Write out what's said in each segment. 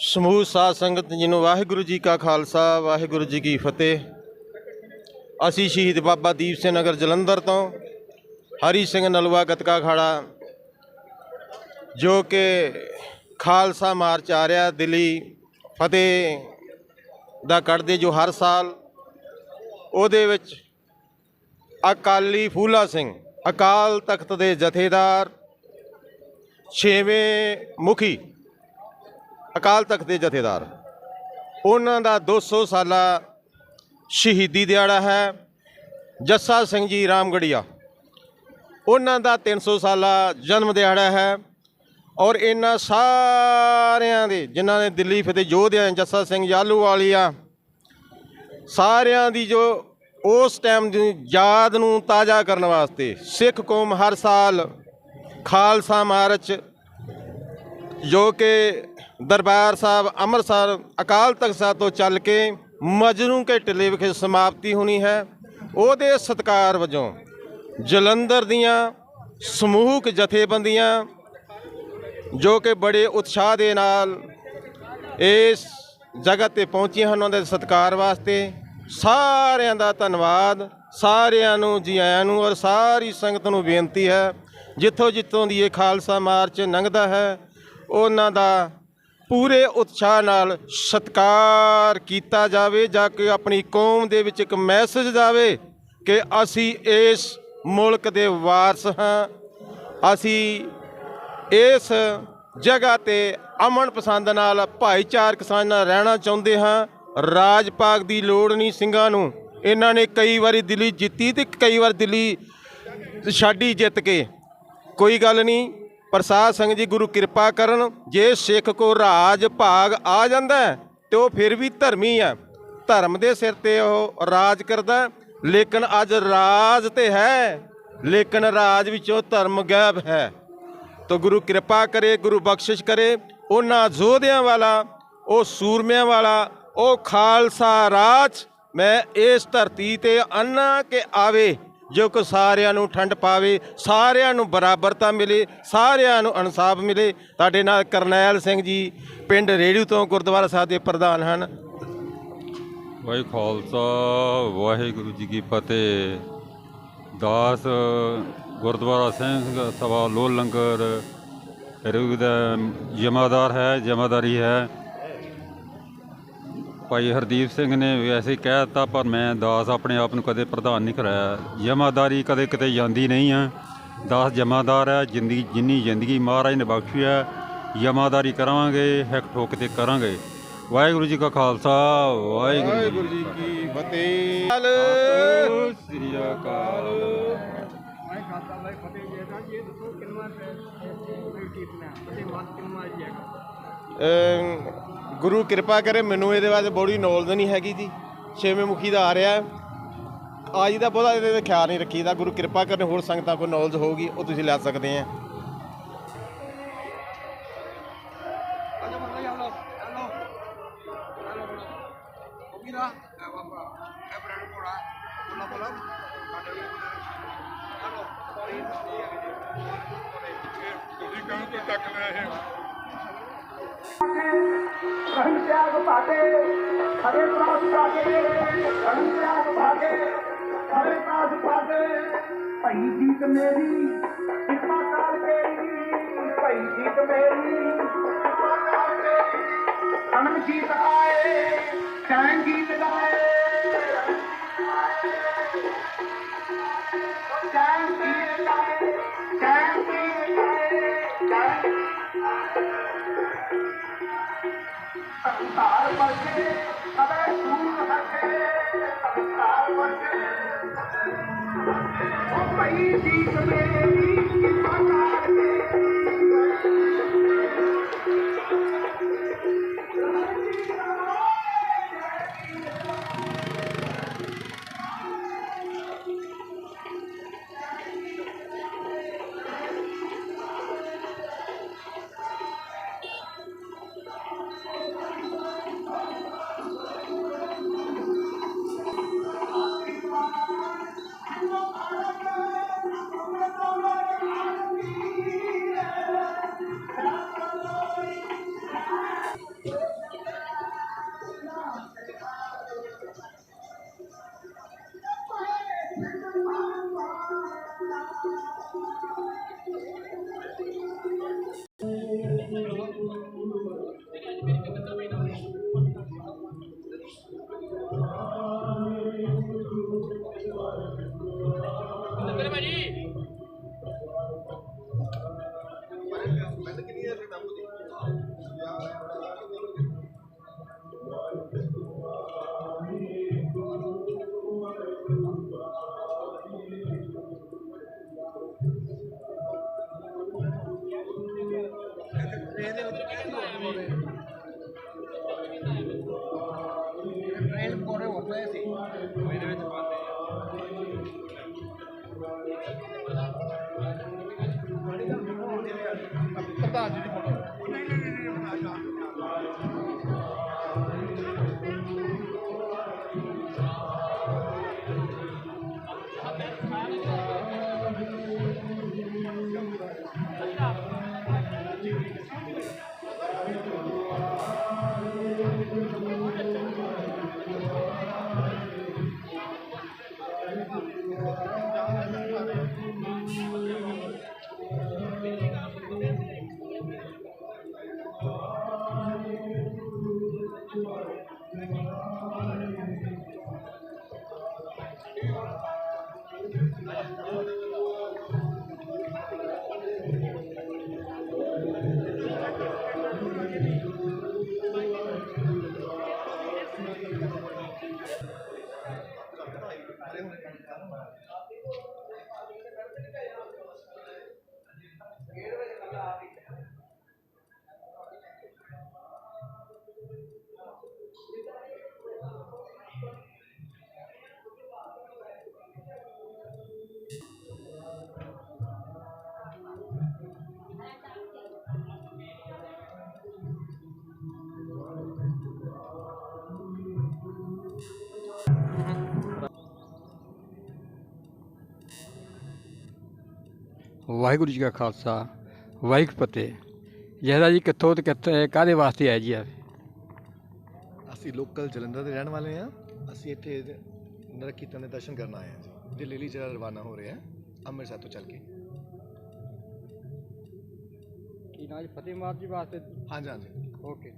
ਸਮੂਹ ਸਾਧ ਸੰਗਤ ਜੀ ਨੂੰ ਵਾਹਿਗੁਰੂ ਜੀ ਕਾ ਖਾਲਸਾ, ਵਾਹਿਗੁਰੂ ਜੀ ਕੀ ਫਤਿਹ। ਅਸੀਂ ਸ਼ਹੀਦ ਬਾਬਾ ਦੀਪ ਸਿੰਘ ਨਗਰ ਜਲੰਧਰ ਤੋਂ, ਹਰੀ ਸਿੰਘ ਨਲਵਾ ਗਤਕਾ ਖਾੜਾ, ਜੋ ਕਿ ਖਾਲਸਾ ਮਾਰਚ ਆ ਰਿਹਾ ਦਿੱਲੀ ਫਤਿਹ ਦਾ ਕੱਢਦੇ ਜੋ ਹਰ ਸਾਲ। ਉਹਦੇ ਵਿੱਚ ਅਕਾਲੀ ਫੂਲਾ ਸਿੰਘ, ਅਕਾਲ ਤਖਤ ਦੇ ਜਥੇਦਾਰ, ਛੇਵੇਂ ਮੁਖੀ ਅਕਾਲ ਤਖਤ ਦੇ ਜਥੇਦਾਰ। ਉਹਨਾਂ ਦਾ 200 ਸਾਲਾ ਸ਼ਹੀਦੀ ਦਿਹਾੜਾ ਹੈ, ਜੱਸਾ ਸਿੰਘ ਜੀ ਰਾਮਗੜੀਆ। ਉਹਨਾਂ ਦਾ 300 ਸਾਲਾ ਜਨਮ ਦਿਹਾੜਾ ਹੈ ਔਰ ਇਹਨਾਂ ਸਾਰਿਆਂ ਦੇ, ਜਿਨ੍ਹਾਂ ਨੇ ਦਿੱਲੀ ਫਤਿਹ ਯੋਧਿਆਂ, ਜੱਸਾ ਸਿੰਘ ਯਾਲੂਵਾਲੀਆ ਸਾਰਿਆਂ ਦੀ ਜੋ ਉਸ ਟਾਈਮ ਦੀ ਯਾਦ ਨੂੰ ਤਾਜ਼ਾ ਕਰਨ ਵਾਸਤੇ ਸਿੱਖ ਕੌਮ ਹਰ ਸਾਲ ਖਾਲਸਾ ਮਾਰਚ, ਜੋ ਕਿ ਦਰਬਾਰ ਸਾਹਿਬ ਅੰਮ੍ਰਿਤਸਰ ਅਕਾਲ ਤਖਤ ਸਾਹਿਬ ਤੋਂ ਚੱਲ ਕੇ ਮਜਨੂ ਕੇ ਟਿੱਲੇ ਵਿਖੇ ਸਮਾਪਤੀ ਹੋਣੀ ਹੈ। ਉਹਦੇ ਸਤਿਕਾਰ ਵਜੋਂ ਜਲੰਧਰ ਦੀਆਂ ਸਮੂਹਕ ਜਥੇਬੰਦੀਆਂ ਜੋ ਕਿ ਬੜੇ ਉਤਸ਼ਾਹ ਦੇ ਨਾਲ ਇਸ ਜਗ੍ਹਾ ਤੇ ਪਹੁੰਚੀਆਂ ਹਨ, ਉਹਨਾਂ ਦੇ ਸਤਿਕਾਰ ਵਾਸਤੇ ਸਾਰਿਆਂ ਦਾ ਧੰਨਵਾਦ। ਸਾਰਿਆਂ ਨੂੰ ਜੀ ਆਇਆਂ ਨੂੰ ਔਰ ਸਾਰੀ ਸੰਗਤ ਨੂੰ ਬੇਨਤੀ ਹੈ ਜਿੱਥੋਂ ਜਿੱਥੋਂ ਦੀ ਇਹ ਖਾਲਸਾ ਮਾਰਚ ਲੰਘਦਾ ਹੈ, ਉਹਨਾਂ ਦਾ ਪੂਰੇ ਉਤਸ਼ਾਹ ਨਾਲ ਸਤਿਕਾਰ ਕੀਤਾ ਜਾਵੇ, ਜਾਂ ਕਿ ਆਪਣੀ ਕੌਮ ਦੇ ਵਿੱਚ ਇੱਕ ਮੈਸੇਜ ਜਾਵੇ ਕਿ ਅਸੀਂ ਇਸ ਮੁਲਕ ਦੇ ਵਾਰਸ ਹਾਂ, ਅਸੀਂ ਇਸ ਜਗ੍ਹਾ ਤੇ ਅਮਨ ਪਸੰਦ ਨਾਲ ਭਾਈਚਾਰਕ ਸਾਂਝ ਨਾਲ ਰਹਿਣਾ ਚਾਹੁੰਦੇ ਹਾਂ। ਰਾਜ ਪਾਕ ਦੀ ਲੋੜ ਨਹੀਂ ਸਿੰਘਾਂ ਨੂੰ। ਇਹਨਾਂ ਨੇ ਕਈ ਵਾਰੀ ਦਿੱਲੀ ਜਿੱਤੀ ਤੇ ਕਈ ਵਾਰ ਦਿੱਲੀ ਛਾਡੀ ਜਿੱਤ ਕੇ। ਕੋਈ ਗੱਲ ਨਹੀਂ ਪ੍ਰਸਾਦ ਸਿੰਘ ਜੀ ਗੁਰੂ ਕਿਰਪਾ ਕਰਨ ਜੇ ਸਿੱਖ ਕੋ ਰਾਜ ਭਾਗ ਆ ਜਾਂਦਾ ਹੈ, ਤੇ ਉਹ ਫਿਰ ਵੀ ਧਰਮੀ ਆ ਧਰਮ ਦੇ ਸਿਰ ਤੇ ਉਹ ਰਾਜ ਕਰਦਾ ਲੇਕਿਨ ਅੱਜ ਰਾਜ ਤੇ ਹੈ ਲੇਕਿਨ ਰਾਜ ਵਿੱਚੋਂ ਧਰਮ ਗਾਇਬ ਹੈ। ਤੋ ਗੁਰੂ ਕਿਰਪਾ ਕਰੇ ਗੁਰੂ ਬਖਸ਼ਿਸ਼ ਕਰੇ ਉਹਨਾਂ ਜ਼ੋਧਿਆਂ ਵਾਲਾ ਉਹ ਸੂਰਮਿਆਂ ਵਾਲਾ ਉਹ ਖਾਲਸਾ ਰਾਜ ਮੈਂ ਇਸ ਧਰਤੀ ਤੇ ਅੰਨਾ ਕੇ ਆਵੇ। ਜੋ ਕਿ ਸਾਰਿਆਂ ਨੂੰ ਠੰਡ ਪਾਵੇ, ਸਾਰਿਆਂ ਨੂੰ ਬਰਾਬਰਤਾ ਮਿਲੇ, ਸਾਰਿਆਂ ਨੂੰ ਇਨਸਾਫ ਮਿਲੇ, ਤੁਹਾਡੇ ਨਾਲ ਕਰਨੈਲ ਸਿੰਘ ਜੀ ਪਿੰਡ ਰੇੜੂ ਤੋਂ ਗੁਰਦੁਆਰਾ ਸਾਹਿਬ ਦੇ ਪ੍ਰਧਾਨ ਹਨ। ਵਾਹਿ ਖਾਲਸਾ, ਵਾਹਿਗੁਰੂ ਜੀ ਕੀ ਫਤਿਹ। ਦਾਸ ਗੁਰਦੁਆਰਾ ਸਿੰਘ ਸਭਾ ਲੋਹ ਲੰਗਰ ਰੂਹ ਦਾ ਜਮਾਦਾਰ ਹੈ ਜਮਾਦਾਰੀ ਹੈ। ਭਾਈ ਹਰਦੀਪ ਸਿੰਘ ਨੇ ਵੈਸੇ ਕਹਿ ਦਿੱਤਾ ਪਰ ਮੈਂ ਦਾਸ ਆਪਣੇ ਆਪ ਨੂੰ ਕਦੇ ਪ੍ਰਧਾਨ ਨਹੀਂ ਕਰਾਇਆ। ਜਮਾਦਾਰੀ ਕਦੇ ਕਿਤੇ ਜਾਂਦੀ ਨਹੀਂ ਆ। ਦਾਸ ਜਮਾਦਾਰ ਹੈ ਜ਼ਿੰਦਗੀ ਜਿੰਨੀ ਜ਼ਿੰਦਗੀ ਮਹਾਰਾਜ ਨੇ ਬਖਸ਼ੀ ਹੈ ਜਮਾਦਾਰੀ ਕਰਾਂਗੇ ਹਿੱਕ ਠੋਕ ਤੇ ਕਰਾਂਗੇ। ਵਾਹਿਗੁਰੂ ਜੀ ਕਾ ਖਾਲਸਾ ਵਾਹਿਗੁਰੂ ਜੀ ਜੀ ਕੀ ਫਤਿਹ। ਸ੍ਰੀ ਅਕਾਲ। ਅਮ ਗੁਰੂ ਕਿਰਪਾ ਕਰੇ, ਮੈਨੂੰ ਇਹਦੇ ਬਾਰੇ ਬੜੀ ਨੌਲੇਜ ਨਹੀਂ ਹੈਗੀ ਜੀ। ਛੇਵੇਂ ਮੁਖੀ ਦਾ ਆ ਰਿਹਾ ਹੈ। ਅੱਜ ਦਾ ਬਹੁਤਾ ਇਹਦੇ ਤੇ ਖਿਆਲ ਨਹੀਂ ਰੱਖੀਦਾ। ਗੁਰੂ ਕਿਰਪਾ ਕਰਨ, ਹੋਰ ਸੰਗਤਾਂ ਕੋਲ ਨੌਲੇਜ ਹੋਊਗੀ, ਉਹ ਤੁਸੀਂ ਲੈ ਸਕਦੇ ਆ। ਅਹੰ ਤਿਆਗ ਭਾਗੇ ਹਰੇ ਪ੍ਰਾਸ ਭਾਗੇ ਅਹੰ ਤਿਆਗ ਭਾਗੇ ਹਰੇ ਪ੍ਰਾਸ ਭਾਗੇ ਭਈ ਜੀਤ ਮੇਰੀ ਕਿਰਪਾ ਕਰ ਤੇਰੀ ਭਈ ਜੀਤ ਮੇਰੀ ਕਿਰਪਾ ਕਰ ਤੇਰੀ ਅਨੰਦ ਜੀਤ ਆਏ ਚੈਨ ਗੀਤ ਗਾਏ Thank you. যদি Thank you. ਵਾਹਿਗੁਰੂ ਜੀ ਕਾ ਖਾਲਸਾ ਵਾਹਿਗੁਰੂ ਫਤਿਹ। ਜਿਹੜਾ ਜੀ ਕਿੱਥੋਂ ਤੇ ਕਿੱਥੇ ਕਾਹਦੇ ਵਾਸਤੇ ਆਏ ਜੀ ਆ ਅਸੀਂ ਲੋਕਲ ਜਲੰਧਰ ਦੇ ਰਹਿਣ ਵਾਲੇ ਹਾਂ। ਅਸੀਂ ਇੱਥੇ ਨਰਕ ਕੀਰਤਨ ਦੇ ਦਰਸ਼ਨ ਕਰਨ ਆਏ ਹਾਂ ਜੀ। ਦਿੱਲੀ ਲਈ ਜਿਹੜਾ ਰਵਾਨਾ ਹੋ ਰਿਹਾ ਹੈ ਅੰਮ੍ਰਿਤਸਰ ਤੋਂ ਚੱਲ ਕੇ। ਕੀ ਨਾ ਜੀ? ਫਤਿਹ ਮਾਰ ਜੀ ਵਾਸਤੇ? ਹਾਂਜੀ ਹਾਂਜੀ। ਓਕੇ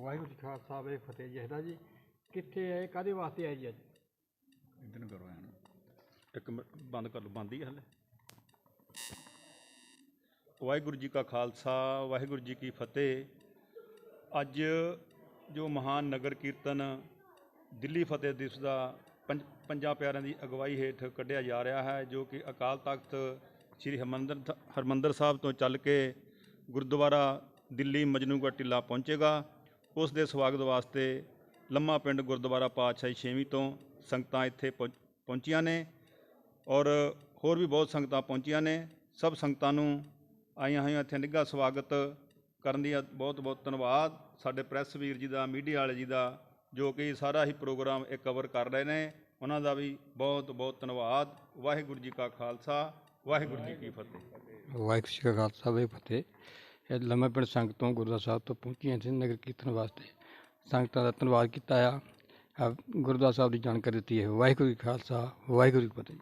ਵਾਹਿਗੁਰੂ ਜੀ ਖਾਲਸਾ, ਵਾਹਿਗੁਰੂ ਫਤਿਹ ਜਿਹੜਾ ਜੀ, ਕਿੱਥੇ ਆਏ ਕਾਹਦੇ ਵਾਸਤੇ ਆਏ ਜੀ ਅੱਜ? ਇਦਾਂ ਕਰੋ ਐਨ। ਇੱਕ ਮਿੰਟ, ਬੰਦ ਕਰ ਲਓ, ਬੰਦ ਹੀ ਹੈ ਹਲੇ। ਵਾਹਿਗੁਰੂ ਜੀ ਕਾ ਖਾਲਸਾ, ਵਾਹਿਗੁਰੂ ਜੀ ਕੀ ਫਤਿਹ। ਅੱਜ ਜੋ ਮਹਾਨ ਨਗਰ ਕੀਰਤਨ ਦਿੱਲੀ ਫਤਿਹ ਦਿਵਸ ਦਾ ਪੰਜ, ਪੰਜਾਂ ਪਿਆਰਿਆਂ ਦੀ ਅਗਵਾਈ ਹੇਠ ਕੱਢਿਆ ਜਾ ਰਿਹਾ ਹੈ, ਜੋ ਕਿ ਅਕਾਲ ਤਖਤ ਸ੍ਰੀ ਹਰਮੰਦਰ ਹਰਮੰਦਰ ਸਾਹਿਬ ਤੋਂ ਚੱਲ ਕੇ ਗੁਰਦੁਆਰਾ ਦਿੱਲੀ ਮਜਨੂਗੜ੍ਹ ਟਿੱਲਾ ਪਹੁੰਚੇਗਾ। ਉਸ ਦੇ ਸਵਾਗਤ ਵਾਸਤੇ ਲੰਮਾ ਪਿੰਡ ਗੁਰਦੁਆਰਾ ਪਾਤਸ਼ਾਹੀ ਛੇਵੀਂ ਤੋਂ ਸੰਗਤਾਂ ਇੱਥੇ ਪਹੁੰ- ਪਹੁੰਚੀਆਂ ਨੇ ਔਰ ਹੋਰ ਵੀ ਬਹੁਤ ਸੰਗਤਾਂ ਪਹੁੰਚੀਆਂ ਨੇ। ਸਭ ਸੰਗਤਾਂ ਨੂੰ ਆਈਆਂ ਹੋਈਆਂ ਇੱਥੇ ਨਿੱਘਾ ਸਵਾਗਤ ਕਰਨ ਦੀ ਬਹੁਤ ਬਹੁਤ ਧੰਨਵਾਦ। ਸਾਡੇ ਪ੍ਰੈਸ ਵੀਰ ਜੀ ਦਾ, ਮੀਡੀਆ ਵਾਲੇ ਜੀ ਦਾ, ਜੋ ਕਿ ਸਾਰਾ ਹੀ ਪ੍ਰੋਗਰਾਮ ਇਹ ਕਵਰ ਕਰ ਰਹੇ ਨੇ, ਉਹਨਾਂ ਦਾ ਵੀ ਬਹੁਤ ਬਹੁਤ ਧੰਨਵਾਦ। ਵਾਹਿਗੁਰੂ ਜੀ ਕਾ ਖਾਲਸਾ, ਵਾਹਿਗੁਰੂ ਜੀ ਕੀ ਫਤਿਹ। ਵਾਹਿਗੁਰੂ ਜੀ ਕਾ ਖਾਲਸਾ, ਵਾਹਿਗੁਰੂ ਫਤਿਹ। ਇਹ ਲੰਮੇ ਪਿੰਡ ਸੰਗਤ ਤੋਂ ਗੁਰਦੁਆਰਾ ਸਾਹਿਬ ਤੋਂ ਪਹੁੰਚੀਆਂ ਸੀ, ਨਗਰ ਕੀਰਤਨ ਵਾਸਤੇ। ਸੰਗਤਾਂ ਦਾ ਧੰਨਵਾਦ ਕੀਤਾ ਆ। ਗੁਰਦੁਆਰਾ ਸਾਹਿਬ ਦੀ ਜਾਣਕਾਰੀ ਦਿੱਤੀ ਹੈ। ਵਾਹਿਗੁਰੂ ਜੀ ਖਾਲਸਾ, ਵਾਹਿਗੁਰੂ ਜੀ ਫਤਿਹ।